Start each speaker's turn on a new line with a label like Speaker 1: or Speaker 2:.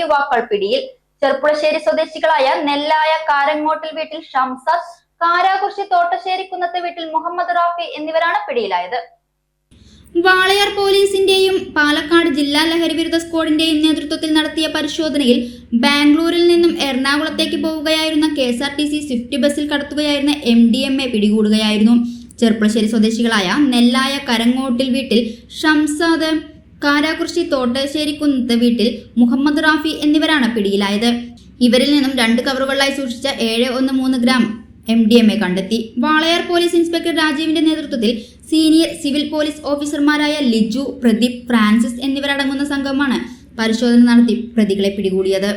Speaker 1: യുവാക്കൾ പിടിയിൽ. ചെർപ്പുളശ്ശേരി സ്വദേശികളായ നെല്ലായ കാരങ്ങോട്ടിൽ വീട്ടിൽ ഷംസാദ് കാരാകുർശി തോട്ടശ്ശേരി കുന്നത്തെ വീട്ടിൽ മുഹമ്മദ് റാഫി എന്നിവരാണ് പിടിയിലായത്.
Speaker 2: വാളയാർ പോലീസിന്റെയും പാലക്കാട് ജില്ലാ ലഹരിവിരുദ്ധ സ്ക്വാഡിന്റെയും നേതൃത്വത്തിൽ നടത്തിയ പരിശോധനയിൽ ബാംഗ്ലൂരിൽ നിന്നും എറണാകുളത്തേക്ക് പോവുകയായിരുന്ന K S R T C Swift ബസ്സിൽ കടത്തുകയായിരുന്ന എം ഡി എം എ പിടികൂടുകയായിരുന്നു. ചെർപ്പളശ്ശേരി സ്വദേശികളായ നെല്ലായ കരങ്ങോട്ടിൽ വീട്ടിൽ ഷംസാദ് കാരാകുർശി തോട്ടശ്ശേരി കുന്നത്ത് വീട്ടിൽ മുഹമ്മദ് റാഫി എന്നിവരാണ് പിടിയിലായത്. ഇവരിൽ നിന്നും രണ്ട് കവറുകളിലായി സൂക്ഷിച്ച ഏഴ് ഒന്ന് മൂന്ന് gram M D M A കണ്ടെത്തി. വാളയാർ പോലീസ് ഇൻസ്പെക്ടർ രാജീവിന്റെ നേതൃത്വത്തിൽ സീനിയർ സിവിൽ പോലീസ് ഓഫീസർമാരായ ലിജു പ്രദീപ് ഫ്രാൻസിസ് എന്നിവരടങ്ങുന്ന സംഘമാണ് പരിശോധന നടത്തി പ്രതികളെ പിടികൂടിയത്.